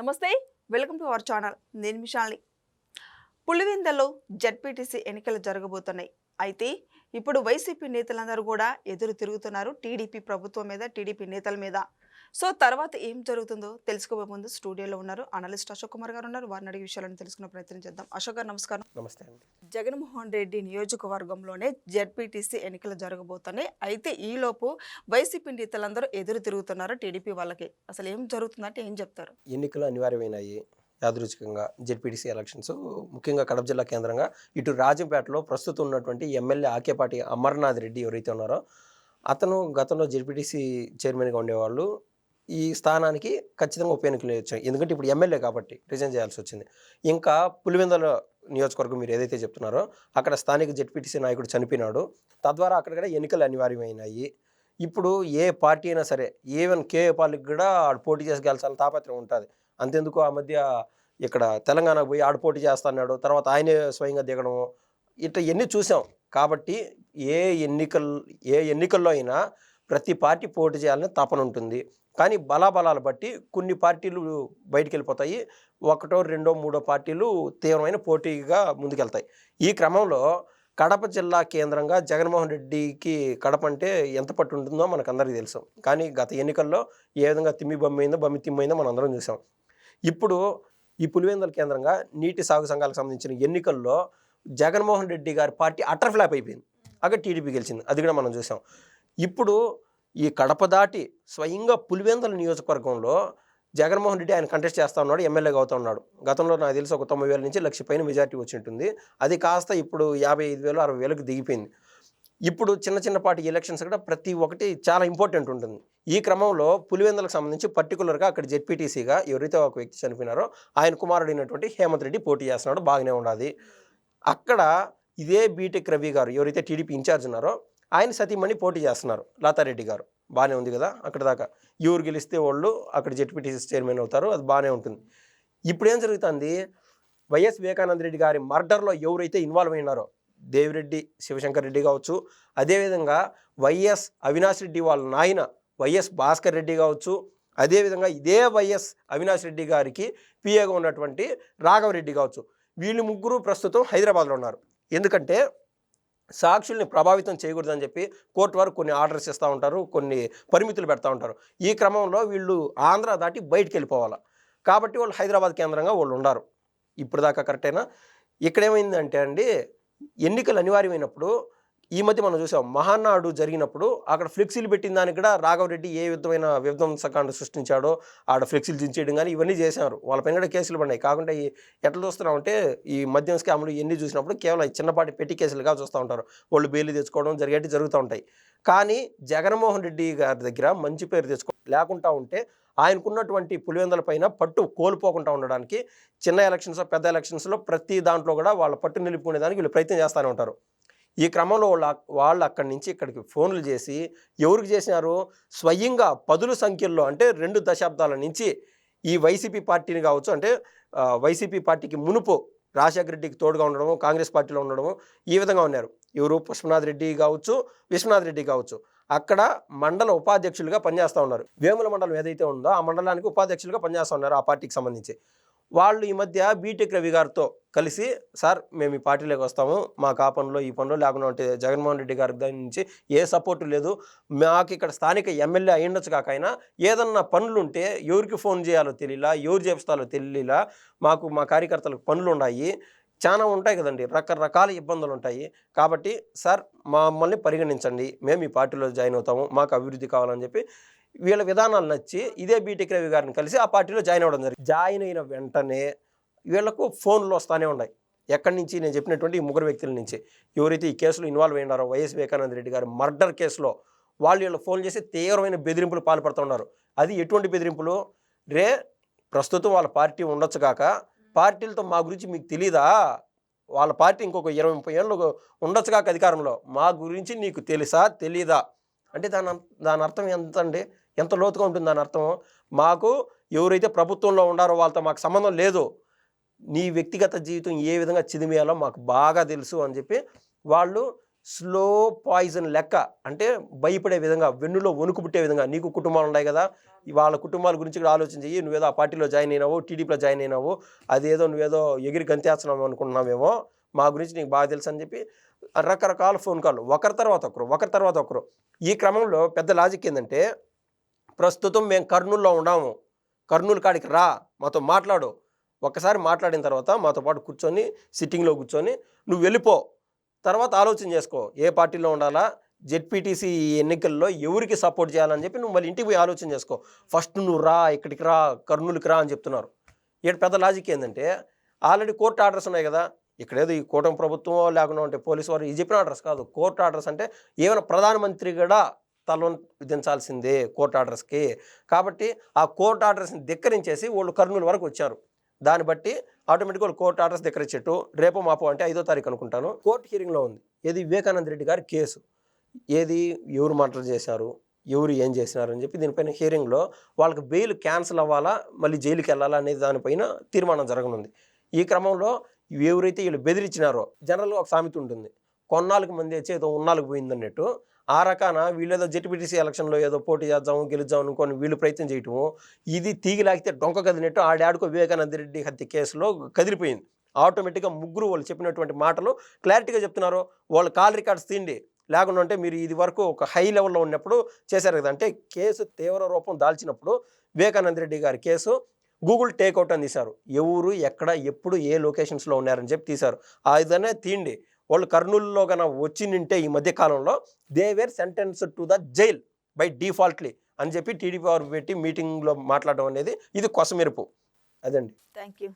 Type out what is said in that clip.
నమస్తే welcome to our channel. నేను మిషాల్ని పులివెందల్లో జడ్పీటీసీ ఎన్నికలు జరగబోతున్నాయి. అయితే ఇప్పుడు వైసీపీ నేతలందరూ కూడా ఎదురు తిరుగుతున్నారు టీడీపీ ప్రభుత్వం మీద టీడీపీ నేతల మీద. సో తర్వాత ఏం జరుగుతుందో తెలుసుకోబోయే ముందు స్టూడియోలో ఉన్నారు అనలిస్ట్ అశోక్ కుమార్ గారు ఉన్నారు. వారిని అడిగే విషయాలను తెలుసుకునే ప్రయత్నం చేద్దాం. అశోక్ గారు నమస్కారం. నమస్తే అండి. జగన్మోహన్ రెడ్డి నియోజకవర్గంలోనే జడ్పీటీసీ ఎన్నికలు జరగబోతున్నాయి. అయితే ఈలోపు వైసీపీ నేతలందరూ ఎదురు తిరుగుతున్నారు టీడీపీ వాళ్ళకి. అసలు ఏం జరుగుతుందంటే ఏం చెప్తారు? ఎన్నికలు అనివార్యమైనాయి యాదృచ్ఛికంగా జెడ్పీటీసీ ఎలక్షన్స్. ముఖ్యంగా కడప జిల్లా కేంద్రంగా ఇటు రాజంపేటలో ప్రస్తుతం ఉన్నటువంటి ఎమ్మెల్యే ఆకేపాటి అమర్నాథ్ రెడ్డి ఎవరైతే ఉన్నారో అతను గతంలో జెడ్పీటీసీ చైర్మన్గా ఉండేవాళ్ళు. ఈ స్థానానికి ఖచ్చితంగా ఉప ఎన్నికలు వచ్చాయి ఎందుకంటే ఇప్పుడు ఎమ్మెల్యే కాబట్టి రిజైన్ చేయాల్సి వచ్చింది ఇంకా పులివెందుల నియోజకవర్గం మీరు ఏదైతే చెప్తున్నారో అక్కడ స్థానిక జెడ్పీటీసీ నాయకుడు చనిపోయినాడు. తద్వారా అక్కడ కూడా ఎన్నికలు అనివార్యమైనాయి. ఇప్పుడు ఏ పార్టీ అయినా సరే ఈవెన్ కే పార్టీకి కూడా ఆడు పోటీ చేసి గెలిచాలని తాపత్రం ఉంటుంది. అంతెందుకు ఆ మధ్య ఇక్కడ తెలంగాణకు పోయి ఆడు పోటీ చేస్తున్నాడు తర్వాత ఆయనే స్వయంగా దిగడము. ఇట్లా ఎన్ని చూసాం. కాబట్టి ఏ ఎన్నికల్ ఏ ఎన్నికల్లో అయినా ప్రతి పార్టీ పోటీ చేయాలని తపన ఉంటుంది. కానీ బలాబలాలు బట్టి కొన్ని పార్టీలు బయటికి వెళ్ళిపోతాయి ఒకటో రెండో మూడో పార్టీలు తీవ్రమైన పోటీగా ముందుకెళ్తాయి. ఈ క్రమంలో కడప జిల్లా కేంద్రంగా జగన్మోహన్ రెడ్డికి కడప అంటే ఎంత పట్టు ఉంటుందో మనకు అందరికీ తెలుసు. కానీ గత ఎన్నికల్లో ఏ విధంగా తిమ్మి బొమ్మైందో బొమ్మి తిమ్మైందో మనం అందరం చూసాం. ఇప్పుడు ఈ పులివెందుల కేంద్రంగా నీటి సాగు సంఘాలకు సంబంధించిన ఎన్నికల్లో జగన్మోహన్ రెడ్డి గారి పార్టీ అటర్ ఫ్లాప్ అయిపోయింది. అక్కడ టీడీపీ గెలిచింది. అది కూడా మనం చూసాం. ఇప్పుడు ఈ కడప దాటి స్వయంగా పులివెందుల నియోజకవర్గంలో జగన్మోహన్ రెడ్డి ఆయన కంటెస్ట్ చేస్తా ఉన్నాడు ఎమ్మెల్యేగా అవుతా ఉన్నాడు. గతంలో నాకు తెలిసి ఒక తొంభై వేల నుంచి లక్ష పైన మెజార్టీ వచ్చి ఉంటుంది. అది కాస్త ఇప్పుడు యాభై ఐదు వేలు అరవై వేలకు దిగిపోయింది. ఇప్పుడు చిన్న చిన్నపాటి ఎలక్షన్స్ కూడా ప్రతి ఒక్కటి చాలా ఇంపార్టెంట్ ఉంటుంది. ఈ క్రమంలో పులివెందులకు సంబంధించి పర్టికులర్గా అక్కడ జెడ్పీటీసీగా ఎవరైతే ఒక వ్యక్తి చనిపోయినారో ఆయన కుమారుడైనటువంటి హేమంత్ రెడ్డి పోటీ చేస్తున్నాడు బాగానే ఉండాలి అక్కడ ఇదే బీటెక్ రవి గారు ఎవరైతే టీడీపీ ఇన్ఛార్జ్ ఉన్నారో ఆయన సతీమణి పోటీ చేస్తున్నారు. లతారెడ్డి గారు. బాగానే ఉంది కదా అక్కడ దాకా. ఎవరు గెలిస్తే వాళ్ళు అక్కడ జెడ్పీటీసీ చైర్మన్ అవుతారు. అది బాగానే ఉంటుంది. ఇప్పుడు ఏం జరుగుతుంది? వైఎస్ వివేకానంద రెడ్డి గారి మర్డర్లో ఎవరైతే ఇన్వాల్వ్ అయినారో దేవిరెడ్డి శివశంకర్ రెడ్డి కావచ్చు అదేవిధంగా వైఎస్ అవినాష్ రెడ్డి వాళ్ళ నాయన వైఎస్ భాస్కర్ రెడ్డి కావచ్చు అదేవిధంగా ఇదే వైఎస్ అవినాష్ రెడ్డి గారికి పిఏగా ఉన్నటువంటి రాఘవరెడ్డి కావచ్చు. వీళ్ళు ముగ్గురు ప్రస్తుతం హైదరాబాద్లో ఉన్నారు. ఎందుకంటే సాక్షుల్ని ప్రభావితం చేయకూడదని చెప్పి కోర్టు వారు కొన్ని ఆర్డర్స్ ఇస్తూ ఉంటారు కొన్ని పరిమితులు పెడతా ఉంటారు. ఈ క్రమంలో వీళ్ళు ఆంధ్ర దాటి బయటికి వెళ్ళిపోవాలి. కాబట్టి వాళ్ళు హైదరాబాద్ కేంద్రంగా వాళ్ళు ఉన్నారు ఇప్పుడు దాకా కరెక్టేనా? ఇక్కడేమైందంటే అండి ఎన్నికలు అనివార్యమైనప్పుడు ఈ మధ్య మనం చూసాం మహానాడు జరిగినప్పుడు అక్కడ ఫ్లెక్సీలు పెట్టిన దానికి కూడా రాఘవరెడ్డి ఏ విధమైన విధ్వంసకాండ సృష్టించాడో ఆడ ఫ్లెక్సీలు దించేయడం కానీ ఇవన్నీ చేశారు. వాళ్ళపైన కూడా కేసులు పడినాయి కాకుండా ఈ ఎట్లా చూస్తున్నామంటే ఈ మద్యం స్కాములు ఇవన్నీ చూసినప్పుడు కేవలం ఈ చిన్నపాటి పెట్టి కేసులుగా చూస్తూ ఉంటారు. వాళ్ళు బెయిల్ తెచ్చుకోవడం జరిగేటి జరుగుతూ ఉంటాయి. కానీ జగన్మోహన్ రెడ్డి గారి దగ్గర మంచి పేరు తెచ్చుకో లేకుండా ఉంటే ఆయనకున్నటువంటి పులివెందుల పైన పట్టు కోల్పోకుండా ఉండడానికి చిన్న ఎలక్షన్స్ పెద్ద ఎలక్షన్స్లో ప్రతి దాంట్లో కూడా వాళ్ళ పట్టు నిలుపుకునేదానికి వీళ్ళు ప్రయత్నం చేస్తూనే ఉంటారు. ఈ క్రమంలో వాళ్ళు వాళ్ళు అక్కడి నుంచి ఇక్కడికి ఫోన్లు చేసి ఎవరికి చేసినారు? స్వయంగా పదుల సంఖ్యల్లో అంటే రెండు దశాబ్దాల నుంచి ఈ వైసీపీ పార్టీని కావచ్చు అంటే వైసీపీ పార్టీకి మునుపు రాజశేఖర రెడ్డికి తోడుగా ఉండడము కాంగ్రెస్ పార్టీలో ఉండడము ఈ విధంగా ఉన్నారు. ఎవరు? పుష్పనాథ్ రెడ్డి కావచ్చు విశ్వనాథ్ రెడ్డి కావచ్చు. అక్కడ మండల ఉపాధ్యక్షులుగా పనిచేస్తూ ఉన్నారు. వేముల మండలం ఏదైతే ఉందో ఆ మండలానికి ఉపాధ్యక్షులుగా పనిచేస్తూ ఉన్నారు ఆ పార్టీకి సంబంధించి. వాళ్ళు ఈ మధ్య బీటెక్ రవి గారితో కలిసి సార్ మేము ఈ పార్టీలోకి వస్తాము. మాకు ఆ ఈ పనిలో లేకుండా ఉంటే జగన్మోహన్ రెడ్డి గారి దగ్గర నుంచి ఏ సపోర్టు లేదు. మాకు ఇక్కడ స్థానిక ఎమ్మెల్యే అయ్యుండొచ్చు కాకైనా ఏదన్నా పనులు ఉంటే ఎవరికి ఫోన్ చేయాలో తెలియలా ఎవరు చేపిస్తాలో తెలియలా మాకు మా కార్యకర్తలకు పనులు ఉన్నాయి. చాలా ఉంటాయి కదండి. రకరకాల ఇబ్బందులు ఉంటాయి. కాబట్టి సార్ మమ్మల్ని పరిగణించండి. మేము ఈ పార్టీలో జాయిన్ అవుతాము. మాకు అభివృద్ధి కావాలని చెప్పి వీళ్ళ విధానాలు నచ్చి ఇదే బీటెక్ రవి గారిని కలిసి ఆ పార్టీలో జాయిన్ అవ్వడం జరిగింది. జాయిన్ అయిన వెంటనే వీళ్ళకు ఫోన్లు వస్తూనే ఉన్నాయి. ఎక్కడి నుంచి? నేను చెప్పినటువంటి ఈ ముగ్గురు వ్యక్తుల నుంచి. ఎవరైతే ఈ కేసులో ఇన్వాల్వ్ అయినారో వైఎస్ వివేకానంద రెడ్డి గారి మర్డర్ కేసులో వాళ్ళు వీళ్ళు ఫోన్ చేసి తీవ్రమైన బెదిరింపులు పాల్పడుతున్నారు అది ఎటువంటి బెదిరింపులు? రే ప్రస్తుతం వాళ్ళ పార్టీ ఉండొచ్చు కాక పార్టీలతో మా గురించి మీకు తెలీదా? వాళ్ళ పార్టీ ఇంకొక ఇరవై ముప్పై ఏళ్ళు ఉండొచ్చు కాక అధికారంలో. మా గురించి నీకు తెలుసా? తెలీదా? అంటే దాని దాని అర్థం ఎంత అండి ఎంత లోతుగా ఉంటుంది దాని అర్థం? మాకు ఎవరైతే ప్రభుత్వంలో ఉండారో వాళ్ళతో మాకు సంబంధం లేదు. నీ వ్యక్తిగత జీవితం ఏ విధంగా చిదిమేయాలో మాకు బాగా తెలుసు అని చెప్పి వాళ్ళు స్లో పాయిజన్ లెక్క అంటే భయపడే విధంగా వెన్నులో వణుకు పుట్టే విధంగా నీకు కుటుంబాలు ఉన్నాయి కదా వాళ్ళ కుటుంబాల గురించి కూడా ఆలోచన చెయ్యి నువ్వేదో ఆ పార్టీలో జాయిన్ అయినావు టీడీపీలో జాయిన్ అయినావు అదేదో నువ్వేదో ఎగిరి గంతేస్తున్నావు అనుకుంటున్నావేమో. మా గురించి నీకు బాగా తెలుసు అని చెప్పి రకరకాల ఫోన్ కాల్ ఒకరి తర్వాత ఒకరు ఒకరి తర్వాత ఒకరు. ఈ క్రమంలో పెద్ద లాజిక్ ఏంటంటే ప్రస్తుతం మేము కర్నూలులో ఉన్నాము. కర్నూలు కాడికి రా మాతో మాట్లాడు. ఒక్కసారి మాట్లాడిన తర్వాత మాతో పాటు కూర్చొని సిట్టింగ్లో కూర్చొని నువ్వు వెళ్ళిపో. తర్వాత ఆలోచన చేసుకో. ఏ పార్టీలో ఉండాలా? జెడ్పీటీసీ ఎన్నికల్లో ఎవరికి సపోర్ట్ చేయాలని చెప్పి నువ్వు మళ్ళీ ఇంటికి పోయి ఆలోచన చేసుకో. ఫస్ట్ నువ్వు రా ఇక్కడికి రా కర్నూలుకి రా అని చెప్తున్నారు. ఇక్కడ పెద్ద లాజిక్ ఏంటంటే ఆల్రెడీ కోర్టు ఆర్డర్స్ ఉన్నాయి కదా ఇక్కడ ఏదో ఈ కూటమి ప్రభుత్వం లేకుండా ఉంటే పోలీసు వారు ఇది చెప్పిన ఆర్డర్స్ కాదు. కోర్టు ఆర్డర్స్ అంటే ఏమైనా ప్రధానమంత్రి కూడా తల విధించాల్సిందే కోర్టు ఆర్డర్స్కి కాబట్టి ఆ కోర్టు ఆర్డర్స్ని ధిక్కరించేసి వాళ్ళు కర్నూలు వరకు వచ్చారు. దాన్ని బట్టి ఆటోమేటిక్గా వాళ్ళు కోర్టు ఆర్డర్స్ ధిక్కరించేట్టు రేపు మాపో అంటే ఐదో తారీఖు అనుకుంటాను. కోర్టు హీరింగ్లో ఉంది. ఏది వివేకానంద రెడ్డి గారి కేసు. ఏది ఎవరు మర్డర్ చేశారు ఎవరు ఏం చేసినారు అని చెప్పి దీనిపైన హీరింగ్లో వాళ్ళకి బెయిల్ క్యాన్సిల్ అవ్వాలా మళ్ళీ జైలుకి వెళ్ళాలా అనేది దానిపైన తీర్మానం జరగనుంది. ఈ క్రమంలో ఎవరైతే వీళ్ళు బెదిరించినారో జనరల్గా ఒక సామెత ఉంటుంది. కొన్నాళ్ళకి మంది వచ్చి ఏదో ఉన్నాళ్ళకి పోయిందన్నట్టు ఆ రకాన వీళ్ళు ఏదో జెడ్పీటీసీ ఎలక్షన్లో ఏదో పోటీ చేద్దాము గెలుద్దాం అనుకొని వీళ్ళు ప్రయత్నం చేయటము ఇది తీగి లాగితే డొంక కదినట్టు ఆడాడుకో వివేకానంద రెడ్డి హత్య కేసులో కదిలిపోయింది. ఆటోమేటిక్గా ముగ్గురు వాళ్ళు చెప్పినటువంటి మాటలు క్లారిటీగా చెప్తున్నారు. వాళ్ళు కాల్ రికార్డ్స్ తిండి లేకుండా ఉంటే మీరు ఇది వరకు ఒక హై లెవెల్లో ఉన్నప్పుడు చేశారు కదా. అంటే కేసు తీవ్ర రూపం దాల్చినప్పుడు వివేకానంద రెడ్డి గారి కేసు గూగుల్ టేక్అవుట్ అని తీశారు. ఎవరు ఎక్కడ ఎప్పుడు ఏ లొకేషన్స్లో ఉన్నారని చెప్పి తీశారు. అదనే తీండి వాళ్ళు కర్నూలులో కన్నా వచ్చి నింటే ఈ మధ్య కాలంలో they were sentence to the jail by defaultly అని చెప్పి టీడీపీ వారు పెట్టి మీటింగ్లో మాట్లాడడం అనేది ఇది కొసమెరుపు. అదండి. Thank you